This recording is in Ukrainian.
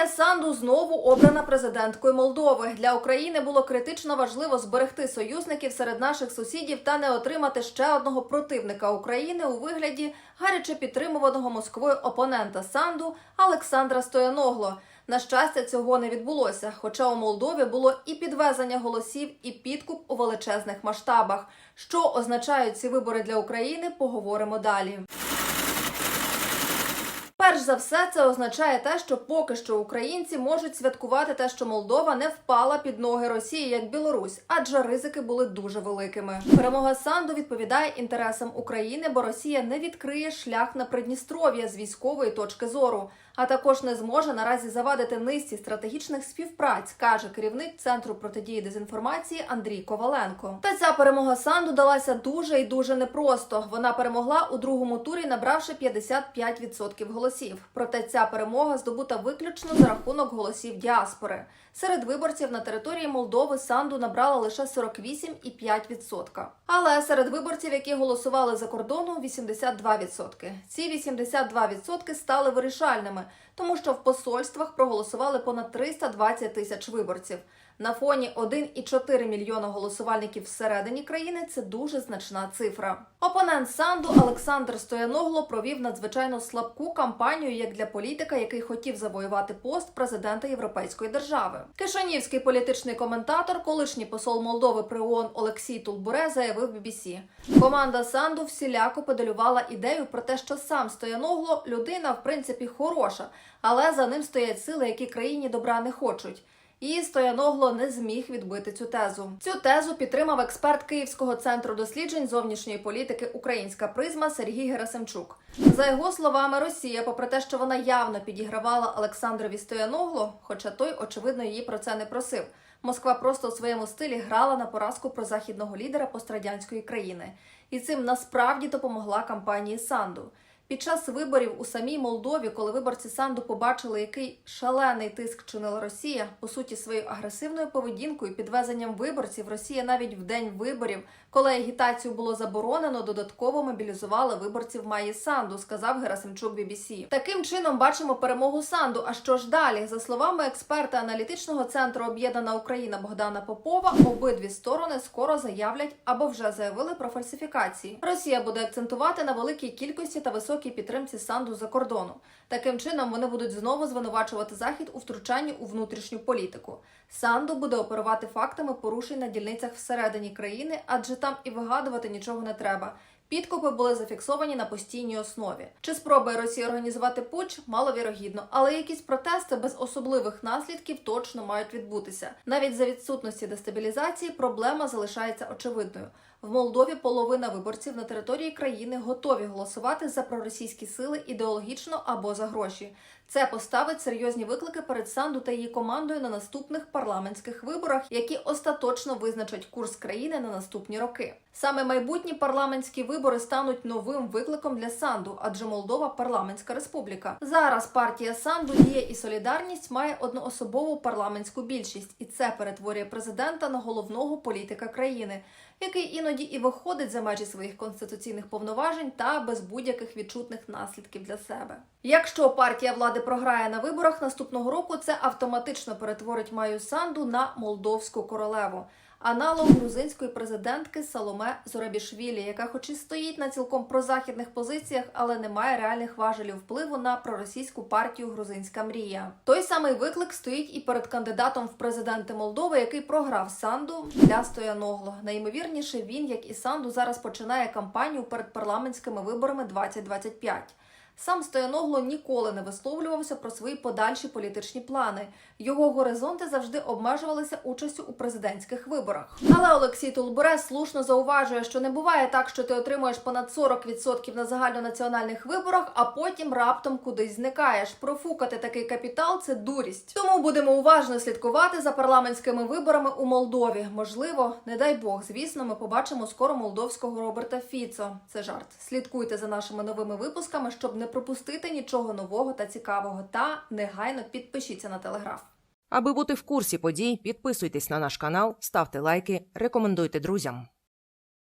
Майя Санду знову обрана президенткою Молдови. Для України було критично важливо зберегти союзників серед наших сусідів та не отримати ще одного противника України у вигляді гаряче підтримуваного Москвою опонента Санду Олександра Стояногло. На щастя, цього не відбулося. Хоча у Молдові було і підвезення голосів, і підкуп у величезних масштабах. Що означають ці вибори для України, поговоримо далі. Перш за все, це означає те, що поки що українці можуть святкувати те, що Молдова не впала під ноги Росії як Білорусь, адже ризики були дуже великими. Перемога Санду відповідає інтересам України, бо Росія не відкриє шлях на Придністров'я з військової точки зору, а також не зможе наразі завадити низці стратегічних співпраць, каже керівник центру протидії дезінформації Андрій Коваленко. Та ця перемога Санду далася дуже і дуже непросто. Вона перемогла у другому турі, набравши 55% голосів. Проте ця перемога здобута виключно за рахунок голосів діаспори. Серед виборців на території Молдови Санду набрала лише 48,5%. Але серед виборців, які голосували за кордону, 82%. Ці 82% стали вирішальними, тому що в посольствах проголосували понад 320 тисяч виборців. На фоні 1,4 мільйона голосувальників всередині країни це дуже значна цифра. Опонент Санду Олександр Стояногло провів надзвичайно слабку кампанію як для політика, який хотів завоювати пост президента Європейської держави. Кишанівський політичний коментатор, колишній посол Молдови при ООН Олексій Тулбуре, заявив BBC. Команда Санду всіляко педалювала ідею про те, що сам Стояногло людина в принципі хороша, але за ним стоять сили, які країні добра не хочуть. І Стояногло не зміг відбити цю тезу. Цю тезу підтримав експерт Київського центру досліджень зовнішньої політики Українська призма Сергій Герасимчук. За його словами, Росія, попри те, що вона явно підігравала Олександрові Стояногло, хоча той, очевидно, її про це не просив. Москва просто у своєму стилі грала на поразку прозахідного лідера пострадянської країни, і цим насправді допомогла кампанії Санду. Під час виборів у самій Молдові, коли виборці Санду побачили, який шалений тиск чинила Росія, по суті, своєю агресивною поведінкою, підвезенням виборців, Росія навіть в день виборів, коли агітацію було заборонено, додатково мобілізувала виборців Майї Санду, сказав Герасимчук BBC. Таким чином бачимо перемогу Санду. А що ж далі? За словами експерта аналітичного центру Об'єднана Україна Богдана Попова, обидві сторони скоро заявлять або вже заявили про фальсифікації. Росія буде акцентувати на великій кількості та високій підтримці Санду за кордону. Таким чином вони будуть знову звинувачувати захід у втручанні у внутрішню політику. Санду буде оперувати фактами порушень на дільницях всередині країни, адже там і вигадувати нічого не треба. Підкупи були зафіксовані на постійній основі. Чи спробує Росія організувати путч? Маловірогідно, але якісь протести без особливих наслідків точно мають відбутися. Навіть за відсутності дестабілізації проблема залишається очевидною. В Молдові половина виборців на території країни готові голосувати за проросійські сили ідеологічно або за гроші. Це поставить серйозні виклики перед Санду та її командою на наступних парламентських виборах, які остаточно визначать курс країни на наступні роки. Саме майбутні парламентські вибори стануть новим викликом для Санду, адже Молдова парламентська республіка. Зараз партія Санду діє і солідарність має одноособову парламентську більшість, і це перетворює президента на головного політика країни, який іноді і виходить за межі своїх конституційних повноважень та без будь-яких відчутних наслідків для себе. Якщо партія влади програє на виборах наступного року, це автоматично перетворить Маю Санду на молдовську королеву. Аналог грузинської президентки Саломе Зорабішвілі, яка хоч і стоїть на цілком прозахідних позиціях, але не має реальних важелів впливу на проросійську партію Грузинська мрія. Той самий виклик стоїть і перед кандидатом в президенти Молдови, який програв Санду для Стояногло. Найімовірніше він, як і Санду, зараз починає кампанію перед парламентськими виборами 2025. Сам Стояногло ніколи не висловлювався про свої подальші політичні плани. Його горизонти завжди обмежувалися участю у президентських виборах. Але Олексій Тулбуре слушно зауважує, що не буває так, що ти отримуєш понад 40% на загальнонаціональних виборах, а потім раптом кудись зникаєш. Профукати такий капітал це дурість. Тому будемо уважно слідкувати за парламентськими виборами у Молдові. Можливо, не дай Бог, звісно, ми побачимо скоро молдовського Роберта Фіцо. Це жарт. Слідкуйте за нашими новими випусками, щоб не пропустити нічого нового та цікавого. Та негайно підпишіться на телеграф. Аби бути в курсі подій, підписуйтесь на наш канал, ставте лайки, рекомендуйте друзям.